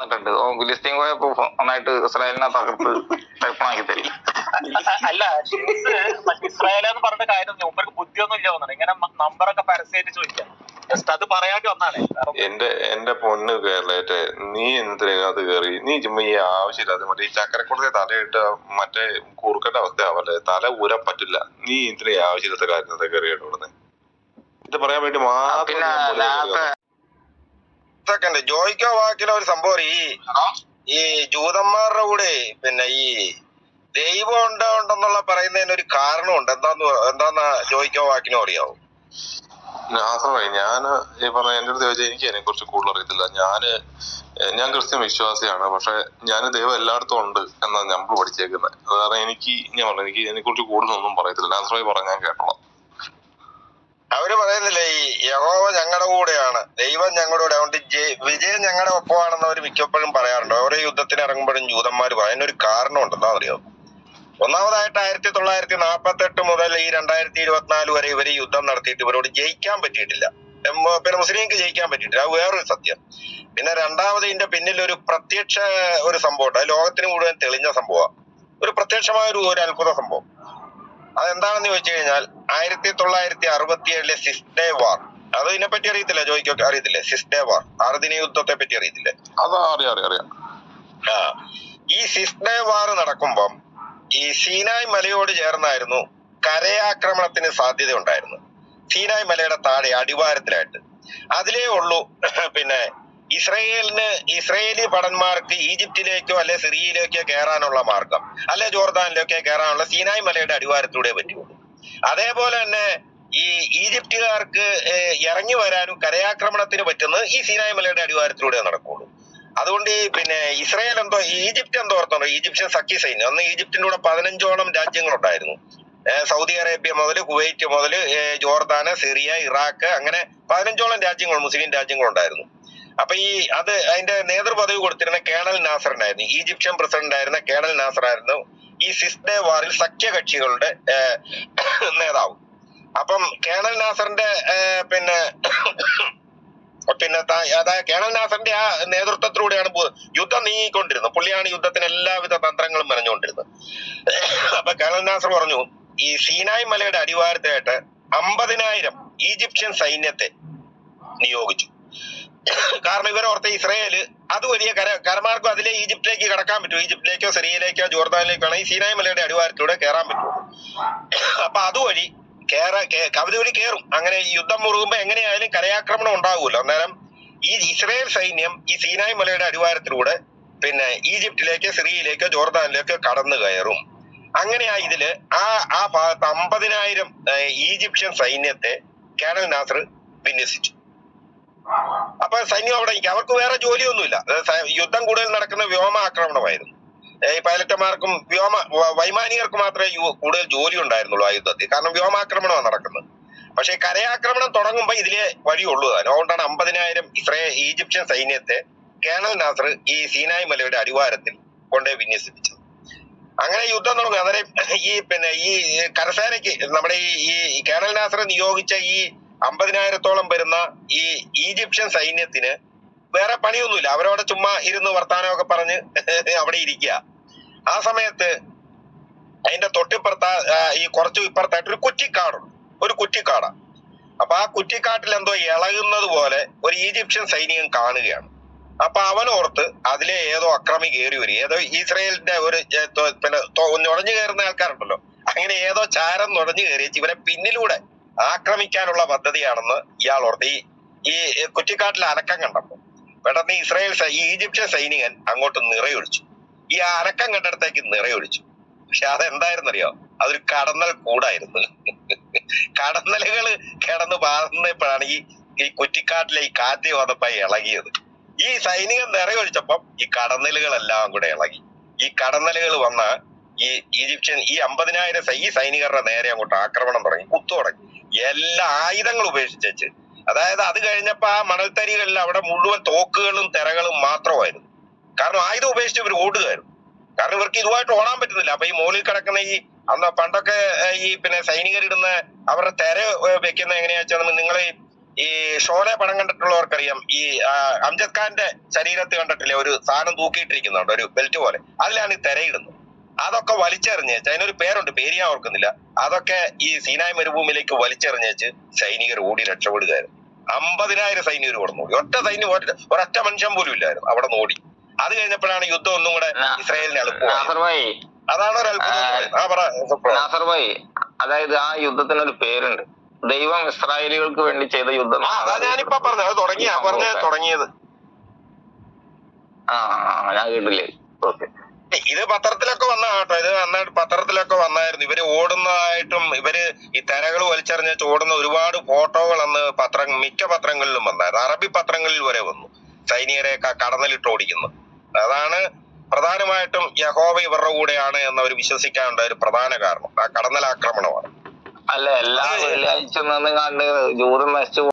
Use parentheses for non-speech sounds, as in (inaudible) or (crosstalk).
വന്നിട്ടുണ്ട് ഓ ഗുലിസ്തീൻ പോയപ്പോ നന്നായിട്ട് ഇസ്രായേലിനെ തകർത്ത് ടൈപ്പാക്കി തരും. അല്ല ഇസ്രായേലെന്ന് പറഞ്ഞ കാര്യം മുമ്പർക്ക് ബുദ്ധിയൊന്നും ഇല്ല തോന്നുന്നു. ഇങ്ങനെ നമ്പറൊക്കെ പരസ്യമായിട്ട് ചോദിക്കാം. ജസ്റ്റ് അത് പറയാണ്ടി വന്നാണ്. എന്റെ എന്റെ പൊണ്ണ് കേരളത്തെ നീ എന്തിനകത്ത് കേറി? നീ ചുമ്മാ ഈ ആവശ്യമില്ലാതെ മറ്റേ ഈ ചക്കരക്കുളത്തെ തലയിട്ട് മറ്റേ കൂർക്കന്റെ അവസ്ഥ ആവല്ലേ തല ഊരാൻ പറ്റില്ല. നീ ഇത്രയും ആവശ്യമില്ലാത്ത കാര്യത്തെ ഇവിടുന്ന് ഇത് പറയാൻ വേണ്ടി മാത്രം പിന്നെ ഞാൻ മുന്നിൽ ലാസ്റ്റ് കയറി. സെക്കൻഡ് ജോയിക്കോ വാക്കിലെ ഒരു സംഭവം ഈ ഈ ജൂതന്മാരുടെ കൂടെ പിന്നെ ഈ ദൈവം ഉണ്ടോണ്ടെന്നുള്ള പറയുന്നതിന് ഒരു കാരണമുണ്ട്. എന്താന്ന് എന്താന്ന് ജോയിക്കോ വാക്കിനോ അറിയാവോ? നാസറേ ഞാൻ ഈ പറഞ്ഞ എന്റെ അടുത്ത് ചോദിച്ചാൽ എനിക്ക് അതിനെ കുറിച്ച് കൂടുതൽ അറിയത്തില്ല. ഞാൻ ഞാൻ ക്രിസ്ത്യൻ വിശ്വാസിയാണ്. പക്ഷെ ഞാൻ ദൈവം എല്ലായിടത്തും ഉണ്ട് എന്നാണ് നമ്മൾ പഠിച്ചേക്കുന്നത്. കാരണം എനിക്ക് ഞാൻ പറഞ്ഞു. എനിക്ക് ഇതിനെ കുറിച്ച് കൂടുതലൊന്നും പറയത്തില്ല. ഞാൻ പറഞ്ഞാൽ ഞാൻ കേട്ടോളാം. അവർ പറയുന്നില്ലേ ഈ യഹോവ ഞങ്ങളുടെ കൂടെയാണ്. ദൈവം ഞങ്ങളുടെ അതുകൊണ്ട് വിജയം ഞങ്ങളുടെ ഒപ്പമാണെന്ന് അവർ മിക്കപ്പോഴും പറയാറുണ്ട്. ഓരോ യുദ്ധത്തിന് ഇറങ്ങുമ്പോഴും ജൂതന്മാർ പറയും. അതിനൊരു കാരണമുണ്ട് എന്താ അറിയോ? ഒന്നാമതായിട്ട് ആയിരത്തി തൊള്ളായിരത്തി നാൽപ്പത്തി എട്ട് മുതൽ ഈ രണ്ടായിരത്തി ഇരുപത്തിനാല് വരെ ഇവർ യുദ്ധം നടത്തിയിട്ട് ഇവരോട് ജയിക്കാൻ പറ്റിയിട്ടില്ല. പിന്നെ മുസ്ലിംക്ക് ജയിക്കാൻ പറ്റിയിട്ടില്ല. അത് വേറൊരു സത്യം. പിന്നെ രണ്ടാമത് ഇതിന്റെ പിന്നിൽ ഒരു പ്രത്യക്ഷ ഒരു സംഭവം ഉണ്ട്. അത് ലോകത്തിന് മുഴുവൻ തെളിഞ്ഞ സംഭവം ഒരു പ്രത്യക്ഷമായ ഒരു ഒരു അത്ഭുത സംഭവം. അതെന്താണെന്ന് ചോദിച്ചു കഴിഞ്ഞാൽ ആയിരത്തി തൊള്ളായിരത്തി അറുപത്തി ഏഴിലെ സിക്സ് ഡേ വാർ. അത് ഇതിനെ പറ്റി അറിയത്തില്ല ജോയിക്കൊക്കെ അറിയത്തില്ലേ? സിസ്ഡേവാർ ആർദിന യുദ്ധത്തെ പറ്റി അറിയത്തില്ലേ? അതാ അറിയാം അറിയാം അറിയാം. ആ ഈ സിസ്ഡേവാർ നടക്കുമ്പം ഈ സീനായ് മലയോട് ചേർന്നായിരുന്നു കരയാക്രമണത്തിന് സാധ്യത ഉണ്ടായിരുന്നു സീനായ് മലയുടെ താഴെ അടിവാരത്തിലായിട്ട്. അതിലേ ഉള്ളൂ പിന്നെ ഇസ്രയേലിന് ഇസ്രയേലി ഭടന്മാർക്ക് ഈജിപ്തിലേക്കോ അല്ലെ സിറിയയിലേക്കോ കയറാനുള്ള മാർഗം അല്ലെ ജോർദാനിലേക്കോ കയറാനുള്ള സീനായ് മലയുടെ അടിവാരത്തിലൂടെ പറ്റുള്ളൂ. അതേപോലെ തന്നെ ഈ ഈജിപ്തുകാർക്ക് ഇറങ്ങി വരാനും കരയാക്രമണത്തിന് പറ്റുന്നത് ഈ സീനായ് മലയുടെ അടിവാരത്തിലൂടെ നടക്കുള്ളൂ. അതുകൊണ്ട് ഈ പിന്നെ ഇസ്രായേൽ എന്തോ ഈജിപ്റ്റ് എന്തോ ഓർത്തുണ്ടോ? ഈജിപ്ഷ്യൻ സഖ്യ സൈന്യം. അന്ന് ഈജിപ്തിന്റെ കൂടെ പതിനഞ്ചോളം രാജ്യങ്ങളുണ്ടായിരുന്നു. സൗദി അറേബ്യ മുതൽ കുവൈറ്റ് മുതൽ ജോർദാന് സിറിയ ഇറാഖ് അങ്ങനെ പതിനഞ്ചോളം രാജ്യങ്ങൾ മുസ്ലിം രാജ്യങ്ങളുണ്ടായിരുന്നു. അപ്പൊ ഈ അത് അതിന്റെ നേതൃപദവി കൊടുത്തിരുന്ന കേണൽ നാസറിനായിരുന്നു. ഈജിപ്ഷ്യൻ പ്രസിഡന്റ് ആയിരുന്ന കേണൽ നാസർ ആയിരുന്നു ഈ സിസ്ഡേ വാറിൽ സഖ്യകക്ഷികളുടെ നേതാവ്. അപ്പം കേണൽ നാസറിന്റെ പിന്നെ പിന്നെ അതായത് കേണൽ നാസറിന്റെ ആ നേതൃത്വത്തിലൂടെയാണ് യുദ്ധം നീങ്ങിക്കൊണ്ടിരുന്നത്. പുള്ളിയാണ് യുദ്ധത്തിന് എല്ലാവിധ തന്ത്രങ്ങളും മെനഞ്ഞുകൊണ്ടിരുന്നത്. അപ്പൊ കേണൽ നാസർ പറഞ്ഞു ഈ സീനായ് മലയുടെ അടിവാരത്തായിട്ട് അമ്പതിനായിരം ഈജിപ്ഷ്യൻ സൈന്യത്തെ നിയോഗിച്ചു. കാരണം ഇവരോർത്ത ഇസ്രയേൽ അത് വലിയ കര കരമാർഗം അതിലെ ഈജിപ്തിലേക്ക് കടക്കാൻ പറ്റും ഈജിപ്തിലേക്കോ സിറിയയിലേക്കോ ജോർദാനിലേക്കോ ആണെങ്കിൽ സീനായ് മലയുടെ അടിവാരത്തിലൂടെ കയറാൻ പറ്റും അപ്പൊ അതുവഴി കേറ കവിത വഴി കയറും അങ്ങനെ യുദ്ധം മുറുകുമ്പോ എങ്ങനെയായാലും കരയാക്രമണം ഉണ്ടാകുമല്ലോ അന്നേരം ഈ ഇസ്രയേൽ സൈന്യം ഈ സീനായ് മലയുടെ അടിവാരത്തിലൂടെ പിന്നെ ഈജിപ്തിലേക്കോ സിറിയയിലേക്കോ ജോർദാനിലേക്കോ കടന്നു കയറും. അങ്ങനെ ആ ഇതിൽ ആ ആ ഭാഗത്ത് അമ്പതിനായിരം ഈജിപ്ഷ്യൻ സൈന്യത്തെ കേണൽ നാസർ വിന്യസിച്ചു. അപ്പൊ സൈന്യം അവിടെ അവർക്ക് വേറെ ജോലിയൊന്നുമില്ല. യുദ്ധം കൂടുതൽ നടക്കുന്ന വ്യോമാക്രമണമായിരുന്നു. ഈ പൈലറ്റുമാർക്കും വ്യോമ വൈമാനികർക്ക് മാത്രമേ കൂടുതൽ ജോലി ഉണ്ടായിരുന്നുള്ളൂ ആ യുദ്ധത്തിൽ. കാരണം വ്യോമാക്രമണമാണ് നടക്കുന്നത്. പക്ഷെ കരയാക്രമണം തുടങ്ങുമ്പോൾ ഇതിലെ വഴിയുള്ളൂ താനും. അതുകൊണ്ടാണ് അമ്പതിനായിരം ഇസ്രേ ഈജിപ്ഷ്യൻ സൈന്യത്തെ കേണൽ നാസർ ഈ സീനായ് മലയുടെ അടിവാരത്തിൽ കൊണ്ടുപോയി വിന്യസിപ്പിച്ചത്. അങ്ങനെ യുദ്ധം തുടങ്ങി. അന്നേരം ഈ പിന്നെ ഈ കരസേനയ്ക്ക് നമ്മുടെ ഈ ഈ കേണൽ നാസർ നിയോഗിച്ച ഈ അമ്പതിനായിരത്തോളം വരുന്ന ഈ ഈജിപ്ഷ്യൻ സൈന്യത്തിന് വേറെ പണിയൊന്നുമില്ല. അവരവിടെ ചുമ്മാ ഇരുന്ന് വർത്താനമൊക്കെ പറഞ്ഞ് അവിടെ ഇരിക്കുക. ആ സമയത്ത് അതിന്റെ തൊട്ടിപ്പുറത്ത ഈ കുറച്ചു ഇപ്പുറത്തായിട്ട് ഒരു കുറ്റിക്കാടുണ്ട് ഒരു കുറ്റിക്കാടാ. അപ്പൊ ആ കുറ്റിക്കാട്ടിൽ എന്തോ ഇളകുന്നത് പോലെ ഒരു ഈജിപ്ഷ്യൻ സൈനികൻ കാണുകയാണ്. അപ്പൊ അവനോർത്ത് അതിലെ ഏതോ അക്രമി കയറി വരും ഏതോ ഇസ്രയേലിന്റെ ഒരു പിന്നെ നുഴഞ്ഞു കയറുന്ന ആൾക്കാരുണ്ടല്ലോ. അങ്ങനെ ഏതോ ചാരം നുഴഞ്ഞു കയറി ഇവരെ പിന്നിലൂടെ ആക്രമിക്കാനുള്ള പദ്ധതിയാണെന്ന് ഇയാൾ ഓർത്ത്. ഈ ഈ കുറ്റിക്കാട്ടിൽ അനക്കം കണ്ടപ്പോ പെട്ടെന്ന് ഇസ്രായേൽ ഈ ഈജിപ്ഷ്യൻ സൈനികൻ അങ്ങോട്ട് നിറയൊഴിച്ചു. ഈ അനക്കം കണ്ടിടത്തേക്ക് നിറയൊഴിച്ചു. പക്ഷെ അതെന്തായിരുന്നറിയോ? അതൊരു കടന്നൽ കൂടായിരുന്നു. (laughs) കടന്നലുകൾ കിടന്ന് പാറുന്നപ്പോഴാണ് ഈ ഈ കുറ്റിക്കാട്ടിലെ ഈ കാറ്റ് വന്നപ്പോ ഇളകിയത്. ഈ സൈനികൻ നിറയൊഴിച്ചപ്പം ഈ കടന്നലുകളെല്ലാം കൂടെ ഇളകി. ഈ കടന്നലുകൾ വന്ന ഈ ഈജിപ്ഷ്യൻ ഈ അമ്പതിനായിരം ഈ സൈനികരുടെ നേരെ അങ്ങോട്ട് ആക്രമണം തുടങ്ങി കുത്തു തുടങ്ങി. എല്ലാ ആയുധങ്ങളും ഉപേക്ഷിച്ചു അതായത് അത് കഴിഞ്ഞപ്പോ ആ മണൽത്തരികളിൽ അവിടെ മുഴുവൻ തോക്കുകളും തിരകളും മാത്രമായിരുന്നു. കാരണം ആയുധം ഉപേക്ഷിച്ച് ഇവർ ഓടുകയായിരുന്നു. കാരണം ഇവർക്ക് ഇതുമായിട്ട് ഓടാൻ പറ്റുന്നില്ല. അപ്പൊ ഈ മുകളിൽ കിടക്കുന്ന ഈ അന്ന് പണ്ടൊക്കെ ഈ പിന്നെ സൈനികരിടുന്ന അവരുടെ തെര വെക്കുന്ന എങ്ങനെയാ വെച്ചാൽ ഈ ഷോലെ പടം കണ്ടിട്ടുള്ളവർക്കറിയാം. ഈ അംജദ് ഖാന്റെ ശരീരത്ത് കണ്ടിട്ടില്ലേ? ഒരു സാധനം തൂക്കിയിട്ടിരിക്കുന്നുണ്ട് ഒരു ബെൽറ്റ് പോലെ. അതിലാണ് ഈ തെരയിടുന്നത് അതൊക്കെ വലിച്ചെറിഞ്ഞേച്ച് അതിനൊരു പേരുണ്ട് പേര് ഞാൻ ഓർക്കുന്നില്ല. അതൊക്കെ ഈ സീനായ് മരുഭൂമിയിലേക്ക് വലിച്ചെറിഞ്ഞേച്ച് സൈനികർ ഓടി രക്ഷപ്പെടുകയായിരുന്നു. അമ്പതിനായിരം സൈന്യർ കൊടുന്നു ഒറ്റ സൈന്യം ഒരൊറ്റ മനുഷ്യൻ പോലും ഇല്ലായിരുന്നു. അവിടെ നോടി അത് കഴിഞ്ഞപ്പോഴാണ് യുദ്ധം ഒന്നും കൂടെ ഇസ്രായേലിന് എളുപ്പമായി അതാണ് ഒരു അത്ഭുതം എന്ന് ആ പറ ഒരു അതായത് പേരുണ്ട്. ദൈവം ഇസ്രായേലികൾക്ക് വേണ്ടി ചെയ്ത യുദ്ധം അതാ ഞാനിപ്പോ പറഞ്ഞത്. അത് തുടങ്ങിയ പറഞ്ഞ തുടങ്ങിയത്. ആ, ഞാൻ കേട്ടില്ലേ? ഓക്കെ. ഇത് പത്രത്തിലൊക്കെ വന്ന കേട്ടോ. ഇത് നന്നായിട്ട് പത്രത്തിലൊക്കെ വന്നായിരുന്നു. ഇവർ ഓടുന്നതായിട്ടും ഇവർ ഈ തെരകൾ വലിച്ചെറിഞ്ഞ ഓടുന്ന ഒരുപാട് ഫോട്ടോകൾ അന്ന് പത്ര മിക്ക പത്രങ്ങളിലും വന്നായിരുന്നു. അറബി പത്രങ്ങളിൽ വരെ വന്നു. സൈനികരെ കടന്നലിട്ട് ഓടിക്കുന്നു. അതാണ് പ്രധാനമായിട്ടും യഹോവ ഇവരുടെ കൂടെയാണ് എന്നവർ വിശ്വസിക്കാനുള്ള ഒരു പ്രധാന കാരണം. ആ കടന്നലാക്രമണമാണ് അല്ല എല്ലാ വെള്ളിയാഴ്ച കണ്ട് ജൂതം നശിച്ചു